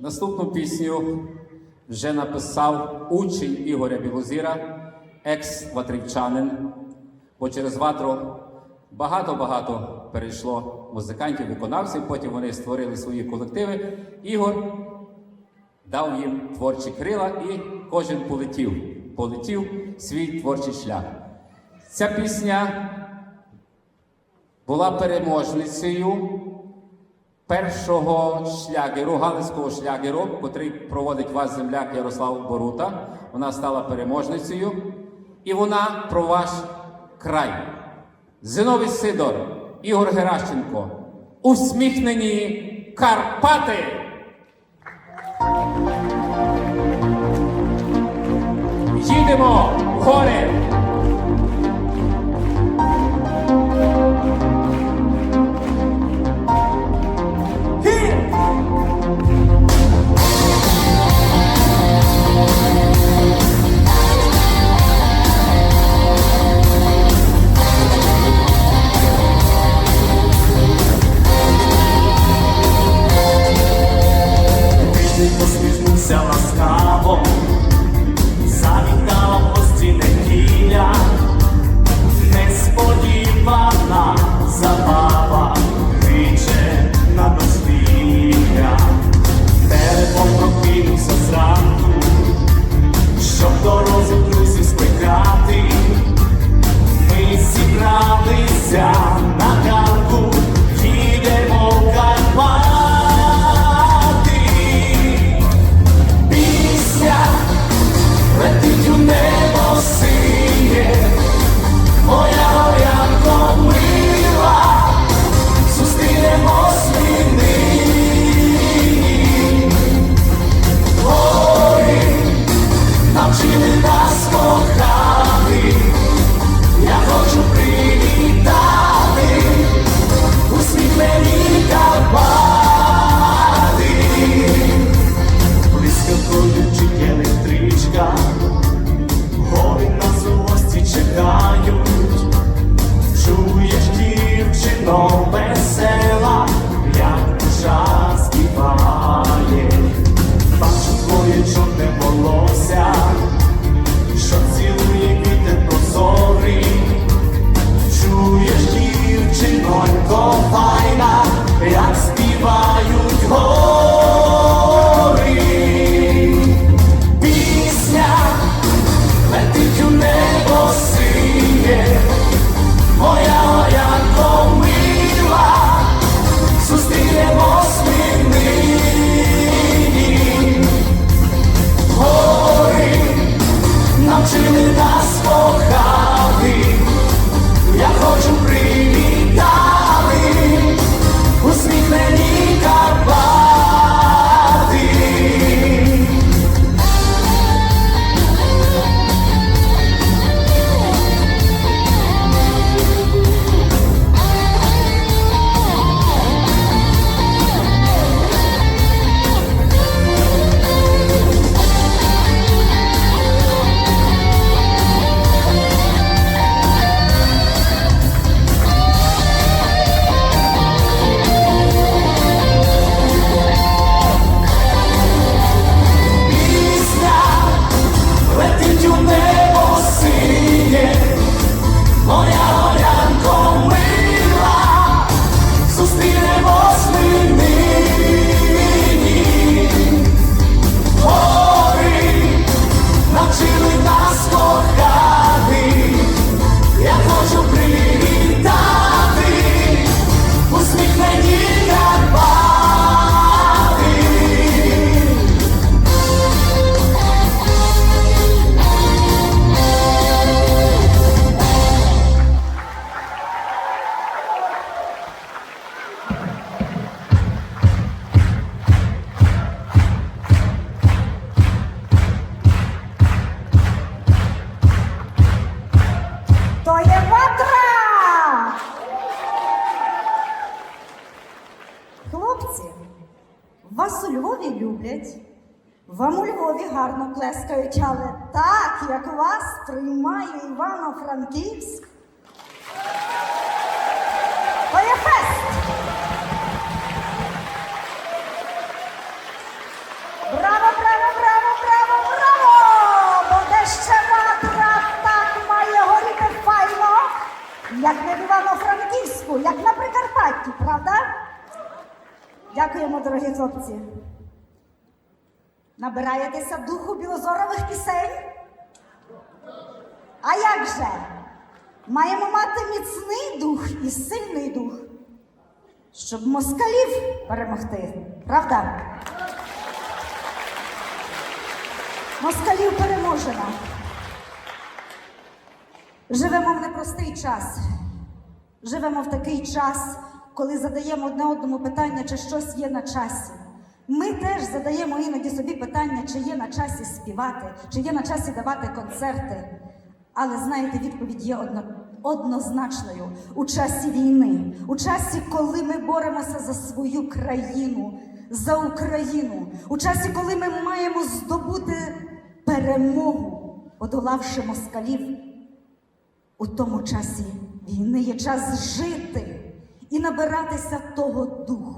Наступну пісню вже написав учень Ігоря Білозіра, екс-ватрівчанин, бо через ватру багато-багато перейшло музикантів, виконавців, потім вони створили свої колективи. Ігор дав їм творчі крила і кожен полетів, полетів свій творчий шлях. Ця пісня була переможницею першого шлягеру, галицького шлягеру, котрий проводить вас земляк Ярослав Борута. Вона стала переможницею. І вона про ваш край. Зиновій Сидор, Ігор Геращенко. Усміхнені Карпати! Їдемо в гори! Хлопці, вас у Львові люблять. Вам у Львові гарно плескають, але так, як вас приймає Івано-Франківськ. Дякуємо, дорогі хлопці. Набираєтеся духу білозорових пісень? А як же? Маємо мати міцний дух і сильний дух, щоб москалів перемогти. Правда? Москалів переможемо. Живемо в непростий час. Живемо в такий час, коли задаємо одне одному питання, чи щось є на часі. Ми теж задаємо іноді собі питання, чи є на часі співати, чи є на часі давати концерти. Але знаєте, відповідь є одно, однозначною у часі війни, у часі, коли ми боремося за свою країну, за Україну, у часі, коли ми маємо здобути перемогу, подолавши москалів. У тому часі війни є час жити і набиратися того духу,